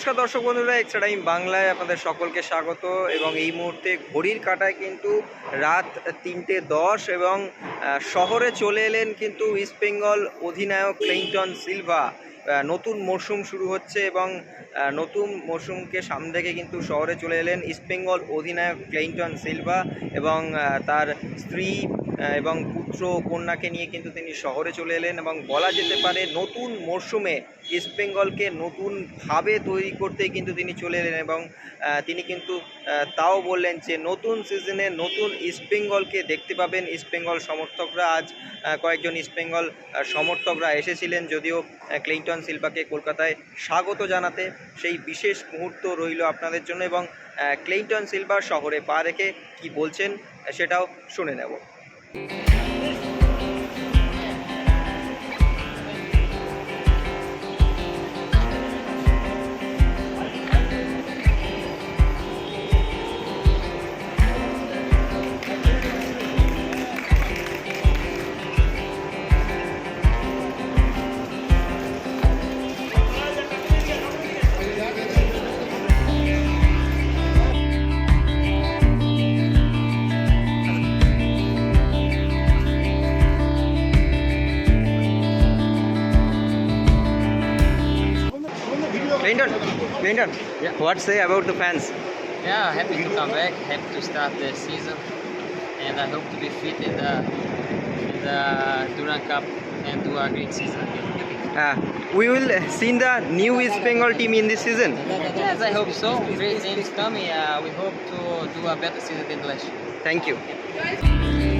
নমস্কার দর্শক বন্ধুরা এক্সট্রা টাইম বাংলায় আপনাদের সকলকে স্বাগত এবং এই মুহূর্তে ঘড়ির কাটায় কিন্তু রাত তিনটে দশ এবং শহরে চলে এলেন কিন্তু ইস্ট বেঙ্গল অধিনায়ক ক্লেইন্টন সিলভা। নতুন মরশুম শুরু হচ্ছে এবং নতুন মরশুমকে সামনে থেকে কিন্তু শহরে চলে এলেন ইস্ট বেঙ্গল অধিনায়ক ক্লেইন্টন সিলভা এবং তার স্ত্রী এবং পুত্র কন্যাকে নিয়ে কিন্তু তিনি শহরে চলে এলেন এবং বলা যেতে পারে নতুন মরশুমে ইস্ট বেঙ্গলকে নতুনভাবে তৈরি করতে কিন্তু তিনি চলে এলেন এবং তিনি কিন্তু তাও বললেন যে নতুন সিজনে নতুন ইস্ট বেঙ্গলকে দেখতে পাবেন। ইস্ট বেঙ্গল সমর্থকরা আজ কয়েকজন ইস্ট বেঙ্গল সমর্থকরা এসেছিলেন যদিও ক্লিন্টন সিলভাকে কলকাতায় স্বাগত জানাতে। সেই বিশেষ মুহূর্ত রইল আপনাদের জন্য এবং ক্লিন্টন সিলভা শহরে পা রেখে কি বলছেন, সেটাও শুনে নেব। Thank you. Vinod, yeah. what say about the fans? Yeah, happy to come back, happy to start the season, and I hope to be fit in the, the Duran Cup and do a great season. Uh, we will see the new East Bengal team in this season. Yes, I hope so. Great is coming. Uh, we hope to do a better season than last year. Thank you.